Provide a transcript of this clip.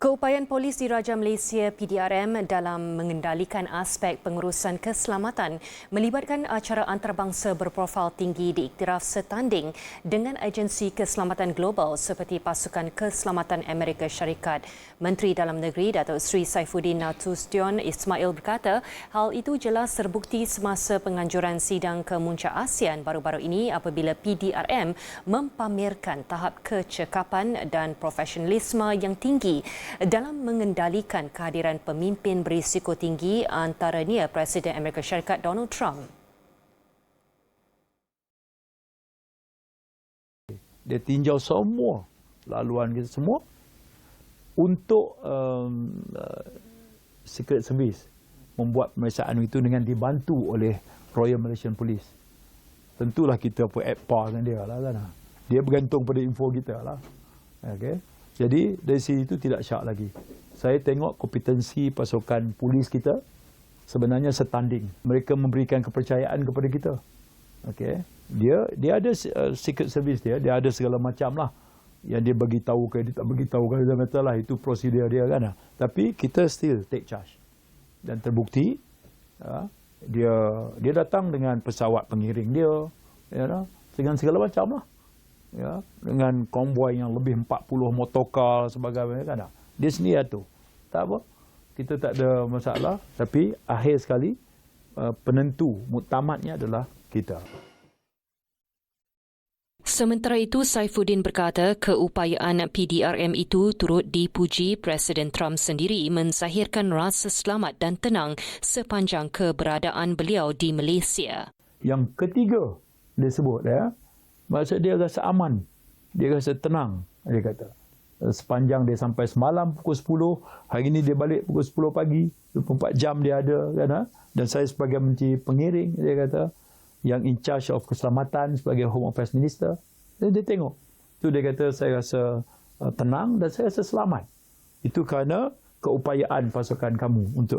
Keupayaan polis di Raja Malaysia PDRM dalam mengendalikan aspek pengurusan keselamatan melibatkan acara antarabangsa berprofil tinggi diiktiraf setanding dengan agensi keselamatan global seperti Pasukan Keselamatan Amerika Syarikat. Menteri Dalam Negeri Datuk Seri Saifuddin Natustion Ismail berkata hal itu jelas terbukti semasa penganjuran sidang kemuncak ASEAN baru-baru ini apabila PDRM mempamerkan tahap kecekapan dan profesionalisme yang tinggi dalam mengendalikan kehadiran pemimpin berisiko tinggi antaranya Presiden Amerika Syarikat Donald Trump. Dia tinjau semua laluan kita semua untuk um, uh, Secret Service membuat pemeriksaan itu dengan dibantu oleh Royal Malaysian Police. Tentulah kita pun at par dengan dia lah kan. Dia bergantung pada info kita lah. Okay. Jadi dari sini itu tidak syak lagi. Saya tengok kompetensi pasukan polis kita sebenarnya setanding. Mereka memberikan kepercayaan kepada kita. Okay. Dia dia ada uh, secret service dia, dia ada segala macam lah yang dia bagi tahu ke dia tak bagi tahu ke dia kata lah itu prosedur dia kan. Tapi kita still take charge. Dan terbukti uh, dia dia datang dengan pesawat pengiring dia ya know, dengan segala macam lah ya dengan konvoi yang lebih 40 motorkar sebagainya kan? Dia sendiri tu tak apa. Kita tak ada masalah. Tapi akhir sekali uh, penentu muktamadnya adalah kita. Sementara itu, Saifuddin berkata keupayaan PDRM itu turut dipuji Presiden Trump sendiri mensahirkan rasa selamat dan tenang sepanjang keberadaan beliau di Malaysia. Yang ketiga, dia sebut ya, Maksud dia rasa aman. Dia rasa tenang, dia kata. Sepanjang dia sampai semalam pukul 10, hari ini dia balik pukul 10 pagi, 24 jam dia ada. Kan, ha? Dan saya sebagai menteri pengiring, dia kata, yang in charge of keselamatan sebagai Home Affairs Minister. Dia, dia tengok. Itu dia kata, saya rasa uh, tenang dan saya rasa selamat. Itu kerana keupayaan pasukan kamu untuk